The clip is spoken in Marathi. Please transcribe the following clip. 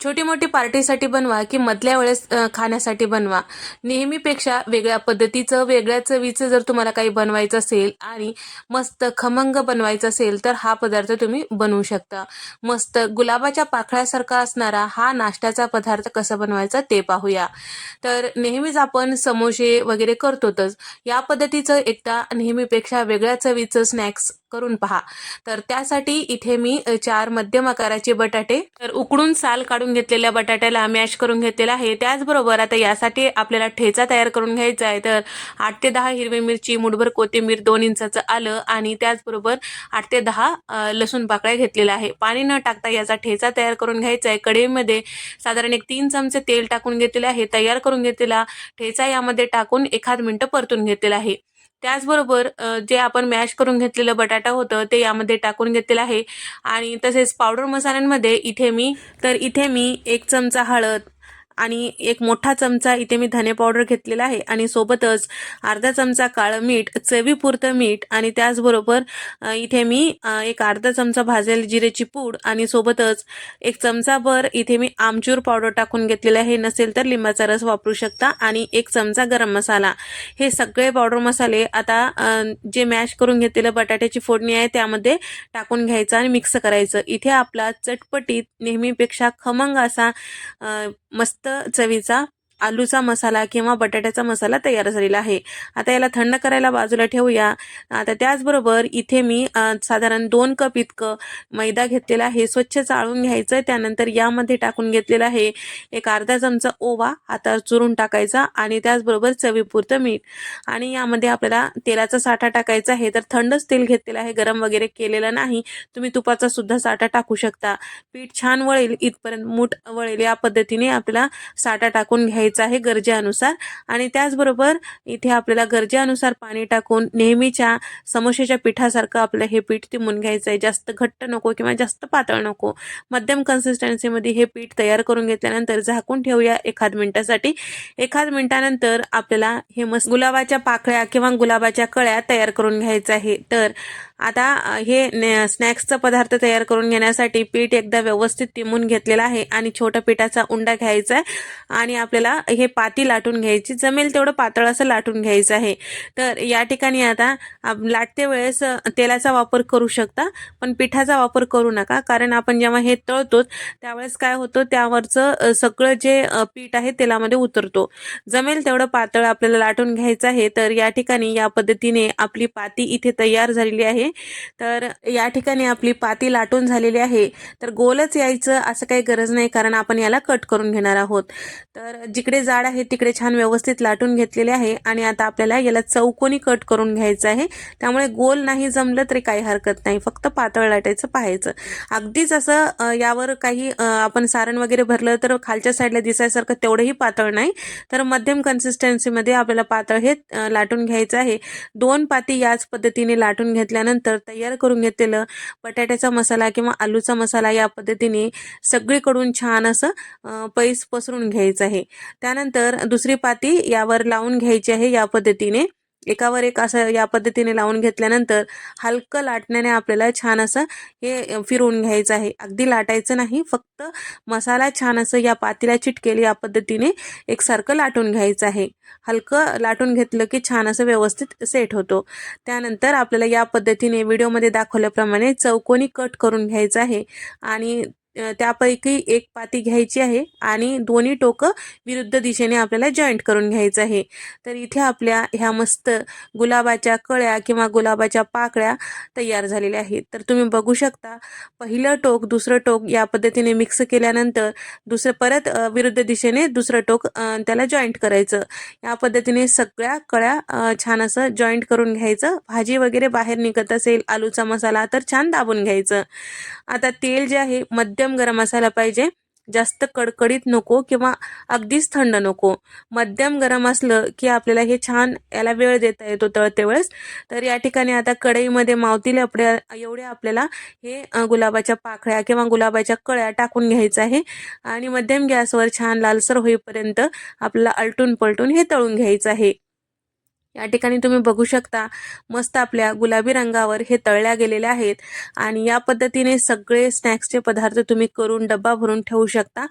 छोटी मोठी पार्टीसाठी बनवा की मधल्या वेळेस खाण्यासाठी बनवा. नेहमीपेक्षा वेगळ्या पद्धतीचं वेगळ्या चवीचं जर तुम्हाला काही बनवायचं असेल आणि मस्त खमंग बनवायचं असेल तर हा पदार्थ तुम्ही बनवू शकता. मस्त गुलाबाच्या पाखळ्यासारखा असणारा हा नाश्त्याचा पदार्थ कसा बनवायचा ते पाहूया. तर नेहमीच आपण समोसे वगैरे करतोतच. या पद्धतीचं एकदा नेहमीपेक्षा वेगळ्या चवीचं स्नॅक्स करून पहा. तर त्यासाठी इथे मी चार मध्यम आकाराचे बटाटे तर उकडून साल काढून घेतलेल्या बटाट्याला मॅश करून घेतलेला आहे. त्याचबरोबर आता यासाठी आपल्याला ठेचा तयार करून घ्यायचा आहे. तर आठ ते दहा हिरवी मिरची मुठभर कोथिंबीर दोन इंचाचं आलं आणि त्याचबरोबर आठ ते दहा लसूण पाकळ्या घेतलेल्या आहे. पाणी न टाकता याचा ठेचा तयार करून घ्यायचा आहे. कढईमध्ये साधारण एक तीन चमचे तेल टाकून घेतलेले आहे. तयार करून घेतलेला ठेचा यामध्ये टाकून एखाद मिनटं परतून घेतलेला आहे. त्याचबरोबर जे आपण मॅश करून घेतलेलं बटाटा होतं ते यामध्ये टाकून घेतलेलं आहे. आणि तसेच पावडर मसाल्यांमध्ये इथे मी तर इथे मी एक चमचा हळद आणि एक मोठा चमचा इथे मी धने पावडर घेतलेला आहे. आणि सोबतच अर्धा चमचा काळं मीठ चवीपुरतं मीठ आणि त्याचबरोबर इथे मी एक अर्धा चमचा भाजलेली जिरेची पूड आणि सोबतच एक चमचाभर इथे मी आमचूर पावडर टाकून घेतलेला आहे. नसेल तर लिंबाचा रस वापरू शकता. आणि एक चमचा गरम मसाला. हे सगळे पावडर मसाले आता जे मॅश करून घेतलेलं बटाट्याची फोडणी आहे त्यामध्ये टाकून घ्यायचं आणि मिक्स करायचं. इथे आपला चटपटीत नेहमीपेक्षा खमंग असा मस्त चवीचा आलूचा मसाला किंवा बटाट्याचा मसाला तयार झालेला आहे. आता याला थंड करायला बाजूला ठेवूया. आता त्याचबरोबर इथे मी साधारण दोन कप इतकं मैदा घेतलेला आहे. स्वच्छ चाळून घ्यायचं त्यानंतर यामध्ये टाकून घेतलेला आहे एक अर्धा चमचा ओवा. आता चुरून टाकायचा आणि त्याचबरोबर चवीपुरतं मीठ. आणि यामध्ये आपल्याला तेलाचा साठा टाकायचा आहे. तर थंडच तेल घेतलेलं आहे. गरम वगैरे केलेलं नाही. तुम्ही तुपाचा सुद्धा साठा टाकू शकता. पीठ छान वळेल. इथपर्यंत मूठ वळेल. या पद्धतीने आपल्याला साठा टाकून घ्यायचा आहे गरजेनुसार. आणि त्याचबरोबर इथे आपल्याला गरजेनुसार पाणी टाकून नेहमीच्या समोश्याच्या पिठासारखं आपलं हे पीठ तिमून घ्यायचं आहे जास्त घट्ट नको किंवा जास्त पातळ नको. मध्यम कन्सिस्टन्सीमध्ये हे पीठ तयार करून घेतल्यानंतर झाकून ठेवूया एखाद मिनिटासाठी. एखाद मिनिटानंतर आपल्याला हे मस्त गुलाबाच्या पाकळ्या किंवा गुलाबाच्या कळ्या तयार करून घ्यायचं आहे. तर आता हे स्नॅक्सचा पदार्थ तयार करून घेण्यासाठी पीठ एकदा व्यवस्थित तिमून घेतलेलं आहे आणि छोट्या पिठाचा उंडा घ्यायचा आहे आणि आपल्याला हे पाती लाटून घ्यायची जमेल तेवढं पातळ असं लाटून घ्यायचं आहे. तर या ठिकाणी आता आप- लाटते वेळेस तेलाचा वापर करू शकता पण पिठाचा वापर करू नका कारण आपण जेव्हा हे तळतो त्यावेळेस काय होतं त्यावरचं सगळं जे पीठ आहे तेलामध्ये उतरतो. जमेल तेवढं पातळ आपल्याला लाटून घ्यायचं आहे तर या ठिकाणी या पद्धतीने आपली पाती इथे तयार झालेली आहे. तर या ठिकाणी आपली पाती लाटून झालेली आहे. तर गोलच यायचं असं काही गरज नाही कारण आपण याला कट करून घेणार आहोत. तर जिकडे जाड आहे तिकडे छान व्यवस्थित लाटून घेतलेले आहे आणि आता आपल्याला याला चौकोनी कट करून घ्यायचं आहे. त्यामुळे गोल नाही जमलं तरी काही हरकत नाही. फक्त पातळ लाटायचं पाहायचं. अगदीच असं यावर काही आपण सारण वगैरे भरलं तर खालच्या साईडला दिसायसारखं तेवढंही पातळ नाही. तर मध्यम कन्सिस्टन्सीमध्ये आपल्याला पातळ हे लाटून घ्यायचं आहे. दोन पाती याच पद्धतीने लाटून घेतल्यानंतर तयार करून घेतलेलं बटाट्याचा मसाला किंवा आलूचा मसाला या पद्धतीने सगळीकडून छान असं पैस पसरून घ्यायचं आहे. त्यानंतर दुसरी पाती यावर लावून घ्यायची आहे या पद्धतीने. एकावर एक असं या पद्धतीने लावून घेतल्यानंतर हलकं लाटण्याने आपल्याला छान असं हे फिरवून घ्यायचं आहे. अगदी लाटायचं नाही फक्त मसाला छान असं या पातीला चिटकेल या पद्धतीने एकसारखं लाटून घ्यायचं आहे. हलकं लाटून घेतलं की छान असं व्यवस्थित सेट होतो. त्यानंतर आपल्याला या पद्धतीने व्हिडिओमध्ये दाखवल्याप्रमाणे चौकोनी कट करून घ्यायचं आहे. आणि त्यापैकी एक पाती घ्यायची आहे आणि दोन्ही टोकं विरुद्ध दिशेने आपल्याला जॉईंट करून घ्यायचं आहे. तर इथे आपल्या ह्या मस्त गुलाबाच्या कळ्या किंवा गुलाबाच्या पाकळ्या तयार झालेल्या आहेत. तर तुम्ही बघू शकता पहिलं टोक दुसरं टोक या पद्धतीने मिक्स केल्यानंतर दुसरं परत विरुद्ध दिशेने दुसरं टोक त्याला जॉईंट करायचं. या पद्धतीने सगळ्या कळ्या छान असं जॉईंट करून घ्यायचं. भाजी वगैरे बाहेर निघत असेल आलूचा मसाला तर छान दाबून घ्यायचं. आता तेल जे आहे मध्यम गरम असायला पाहिजे. जास्त कडकडीत नको किंवा अगदीच थंड नको. मध्यम गरम असलं की आपल्याला हे छान याला वेळ देता येतो तळते वेळेस तर या ठिकाणी आता कढईमध्ये मावतील आपल्या एवढे आपल्याला हे गुलाबाच्या पाकळ्या किंवा गुलाबाच्या कळ्या टाकून घ्यायचं आहे. आणि मध्यम गॅसवर छान लालसर होईपर्यंत आपल्याला अलटून पलटून हे तळून घ्यायचं आहे. या ठिकाणी तुम्ही बघू शकता मस्त आपल्या गुलाबी रंगावर हे तळल्या गेलेल्या आहेत. आणि या पद्धतीने सगळे स्नॅक्सचे पदार्थ तुम्ही करून डब्बा भरून ठेवू शकता.